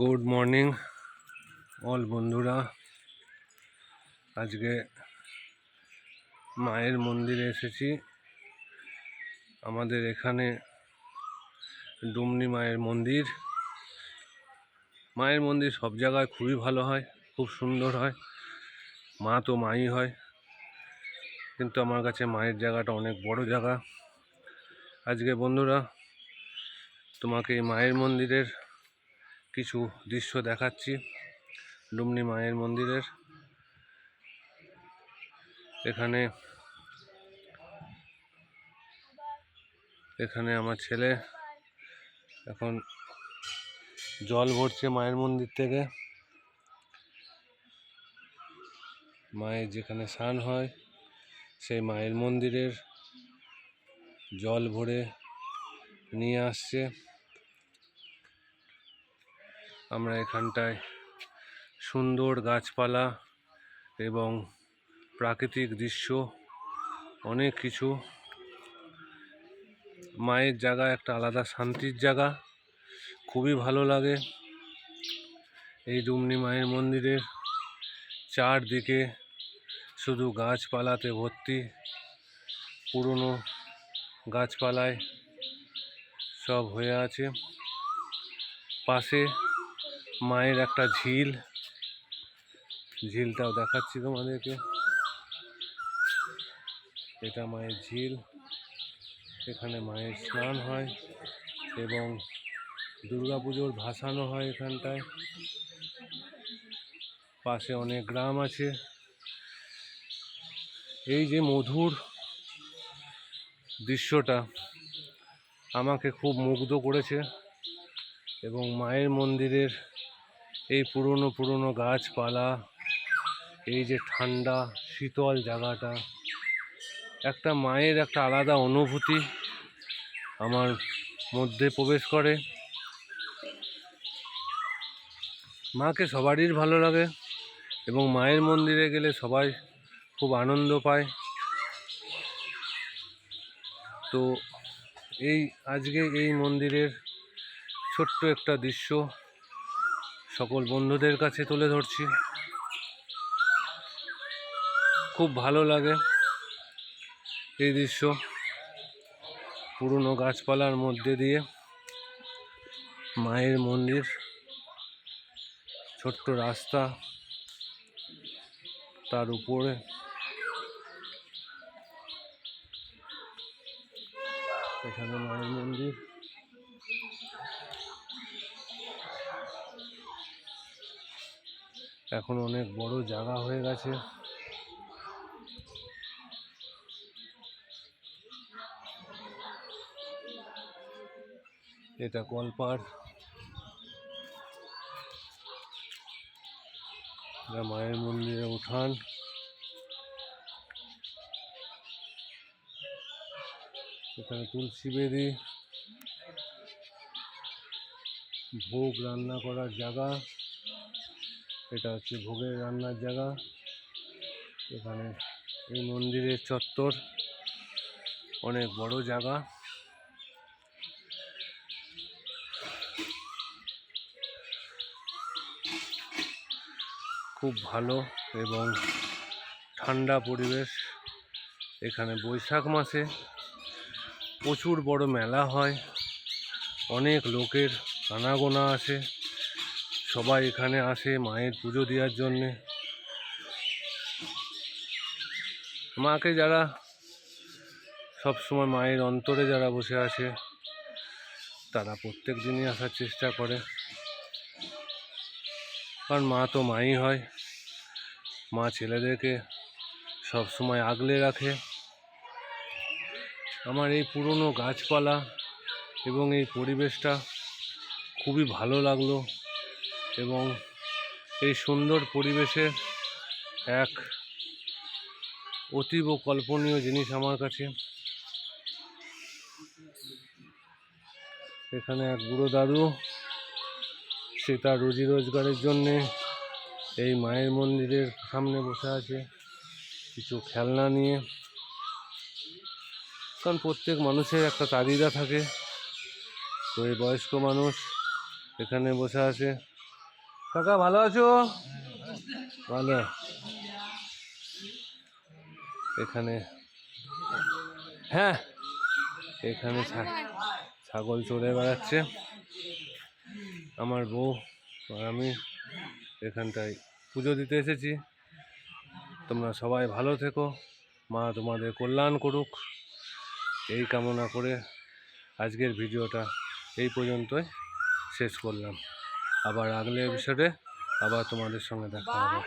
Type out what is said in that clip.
Good morning all বন্ধুরা। আজকে মায়ের মন্দিরে এসেছি। আমাদের এখানে ডুমনি মায়ের মন্দির। মায়ের মন্দির সব জায়গায় খুবই ভালো হয়, খুব সুন্দর হয়। মা তো মাই হয়, কিন্তু আমার কাছে মায়ের জায়গাটা অনেক বড় জায়গা। আজকে বন্ধুরা, তোমাকে এই মায়ের মন্দিরের কিছু দৃশ্য দেখাচ্ছি। ডুমনি মায়ের মন্দিরের। এখানে এখানে আমার ছেলে এখন জল ভরছে মায়ের মন্দির থেকে। মায়ের যেখানে স্নান হয়, সেই মায়ের মন্দিরের জল ভরে নিয়ে আসছে। আমরা এখানটায় সুন্দর গাছপালা এবং প্রাকৃতিক দৃশ্য, অনেক কিছু। মায়ের জায়গা একটা আলাদা শান্তির জায়গা, খুবই ভালো লাগে। এই ডুমনি মায়ের মন্দিরের চারদিকে শুধু গাছপালাতে ভর্তি, পুরনো গাছপালায় সব হয়ে আছে। পাশে মায়ের একটা ঝিল। ঝিলটাও দেখাচ্ছি তোমাদেরকে। এটা মায়ের ঝিল। এখানে মায়ের স্নান হয় এবং দুর্গাপুজোর ভাসানো হয় এখানটায়। পাশে অনেক গ্রাম আছে। এই যে মধুর দৃশ্যটা আমাকে খুব মুগ্ধ করেছে এবং মায়ের মন্দিরের এই পুরনো পুরনো গাছপালা, এই যে ঠান্ডা, শীতল জায়গাটা, একটা মায়ের একটা আলাদা অনুভূতি আমার মধ্যে প্রবেশ করে। মাকে সবারই ভালো লাগে এবং মায়ের মন্দিরে গেলে সবাই খুব আনন্দ পায়। তো এই, আজকে এই মন্দিরের ছোট্ট একটা দৃশ্য সকল বন্ধুদের কাছে তুলে ধরছি। খুব ভালো লাগে এই দৃশ্য, পুরনো গাছপালার মধ্যে দিয়ে, মায়ের মন্দির, ছোট্ট রাস্তা, তার উপরে। এখানে মায়ের মন্দির। এখন অনেক বড় জায়গা হয়ে গেছে। এটা কলপাড় এটা মায়ের মন্দিরে উঠান। এখানে তুলসী বেদি। ভোগ রান্না করার জায়গা। এটা হচ্ছে ভোগের রান্নার জায়গা। এখানে এই মন্দিরের চত্বর অনেক বড় জায়গা। খুব ভালো এবং ঠান্ডা পরিবেশ। এখানে বৈশাখ মাসে প্রচুর বড় মেলা হয়। অনেক লোকের আনাগোনা আসে। সবাই এখানে আসে মায়ের পুজো দেওয়ার জন্যে। মাকে যারা সব সময় মায়ের অন্তরে যারা বসে আছে তারা প্রত্যেক দিনই আসার চেষ্টা করে। কারণ মা তো মাই হয়। মা ছেলেদেরকে সব সময় আগলে রাখে। আমার এই পুরনো গাছপালা এবং এই পরিবেশটা খুবই ভালো লাগল। এবং এই সুন্দর পরিবেশের এক অতীব কল্পনীয় জিনিস আমার কাছে। এখানে এক বুড়ো দাদু, সে তার রুজি রোজগারের জন্যে এই মায়ের মন্দিরের সামনে বসে আছে, কিছু খেলনা নিয়ে। কারণ প্রত্যেক মানুষের একটা চাহিদা থাকে। তো এই বয়স্ক মানুষ এখানে বসে আছে। কাকা, ভালো আছো? ভালো। এখানে হ্যাঁ এখানে ছাগল চড়ে বেড়াচ্ছে। আমার বউ আর আমি এখানটায় পুজো দিতে এসেছি। তোমরা সবাই ভালো থেকো। মা তোমাদের কল্যাণ করুক। এই কামনা করে আজকের ভিডিওটা এই পর্যন্তই শেষ করলাম। আবার আগলে এপিসোডে আবার তোমাদের সঙ্গে দেখা হবে।